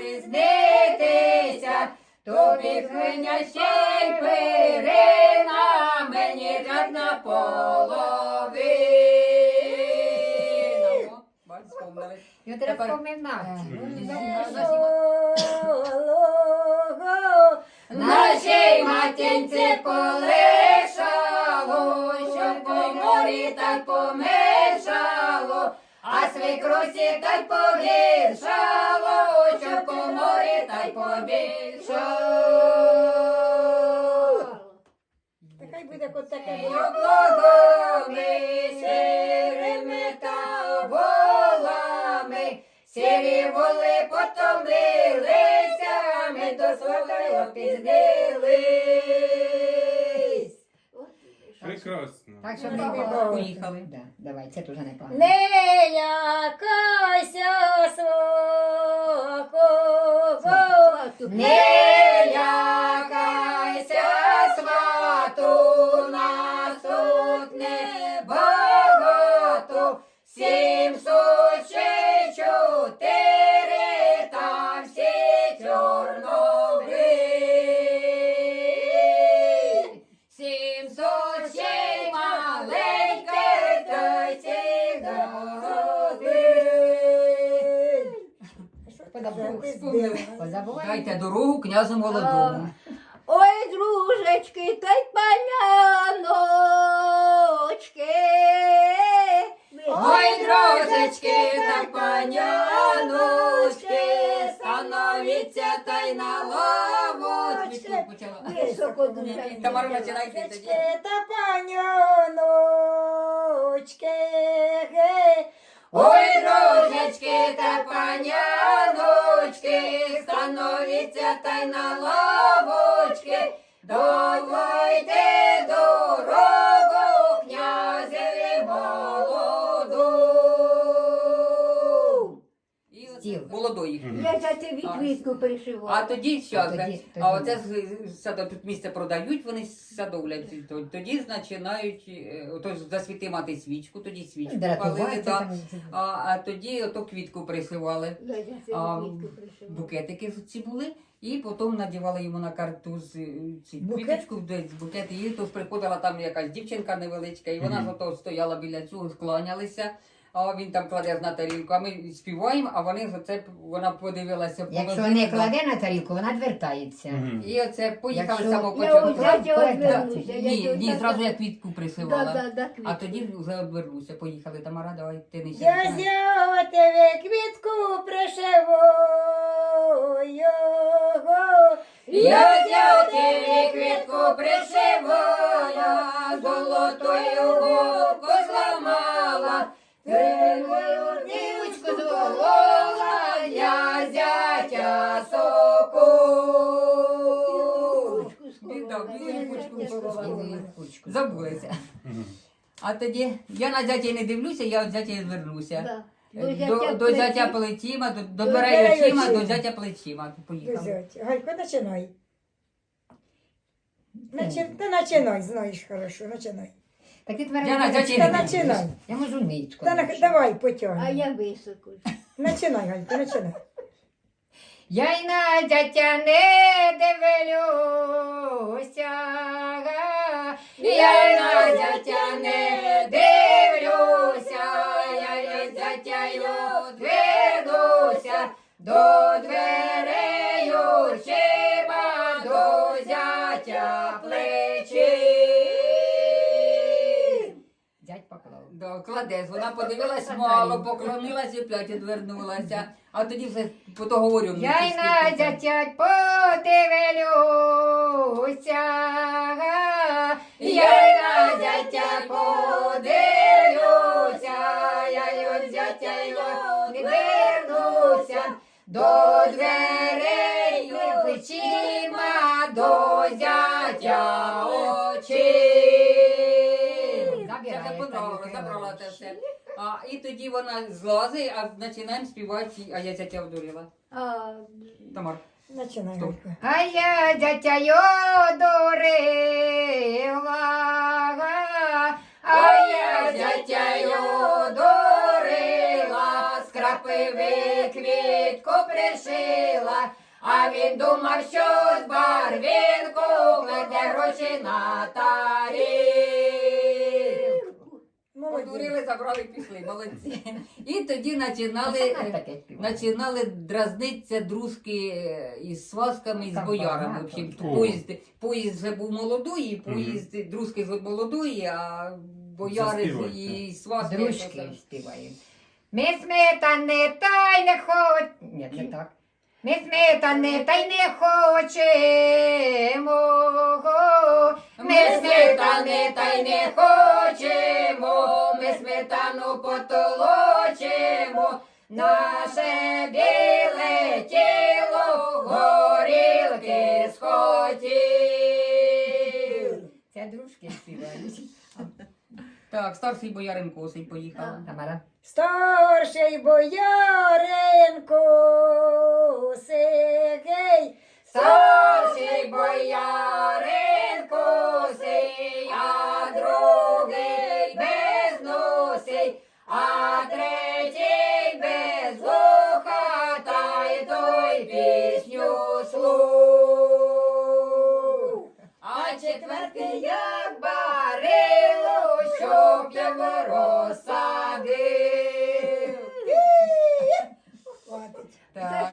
приснитися, то піхня ще й пирина, мені так наполовину. Я треба вспоминати. Е, нашій матінці поле. А свекрусі та й погіршало, що по морі та й побільшало. Нехай буде кот таке. Прекрасно. Так що Ну. Поїхали. Да, давай, це дуже непогано. Не лякайся свого, Не Дайте дорогу князю молодому. Ой, дружечки, та й паняночки. Ой, дружечки та паняночки, становіться та й на лавочки. Високо. Дочки та паняночки, та й на лавочки. Давайте молодої. Я за це відвідку А тоді що? А тоді- а оце з- з- садо тут місце продають, вони садовлять. То- Тоді починають е, ото засвіти мати свічку, тоді свічку палили, Дратувати да. там. а, а тоді ото квітку присивали. Я за це А, відвідку. Букетики ці були, і потім надівали йому на картуз е, ці Букет? квіточку, десь букет, і то приходила там якась дівчинка невеличка, і вона ж Мгм. ото стояла біля цього, скланялися. А він там кладе на тарілку, а ми співаємо, а вони за це вона подивилася. Якщо не кладе на тарілку, вона відвертається. Мгм. І оце поїхали Якщо- з самого Я початку. ось я Правда? я Ні, ні, зразу я квітку Да, да, А квітку. тоді вже одвернуся. Поїхали. Тамара, давай ти не Я зя тебе квітку пришиваю. Я взяв тебе квітку пришиваю, кучку. Забулася. А тоді я на зятя не дивлюся, я від зятя звернуся. Да. До, до зятя плечима, до, до До дверей очима, до зятя плечима. Поїхали. Галько, починай. Начи... Та начинай, знаєш хорошо, начинай. Так ти Я на зятя Та не дивлюся. начинай. Я можу ничку. Та, на- давай, потягни. А я високо. Начинай, Галько, начинай. Я й на дятя не дивлюся. Я на зятя не дивлюся, я й зятя й до дверей очима, до зятя плечі. Дядь поклав. Кладеш, вона подивилась мало, поклонилась і п'ять відвернулася. А тоді вже по то говорю. Я й на там. подивлюся. Я й на зятя подивлюся, я й от зятя й відвернуся, до дверей плечима, до зятя очі. Забирає, забрала, те все. А, і тоді вона злазить, а починаємо співати, а я зятя одурила. А, Тамар. Начинай, А я дятя й А я зятя й одурила, з крапиви квітку пришила, А він думав, що з барвінку веде гроші на тарілку. Подурили, забрали, пішли, молодці. І тоді починали, починали дразнитися дружки із свасками, і з боярами. В общем, поїзд, поїзд вже був молодої, поїзд дружки вже молодої, а бояри і сваски. Дружки співаємо. Ми сметани та й не хоч... Ні, не так. Ми сметани та й не хочемо. Ми сметани та й не хочемо, ми сметану потолочимо, наше біле тіло горілки схотів. Це дружки співають. Так, старший боярин косий поїхав. Тамара. Старший бояринку сигей, Старший боярин косий, а другий безносий, а третій без вуха, та й той пісню слух.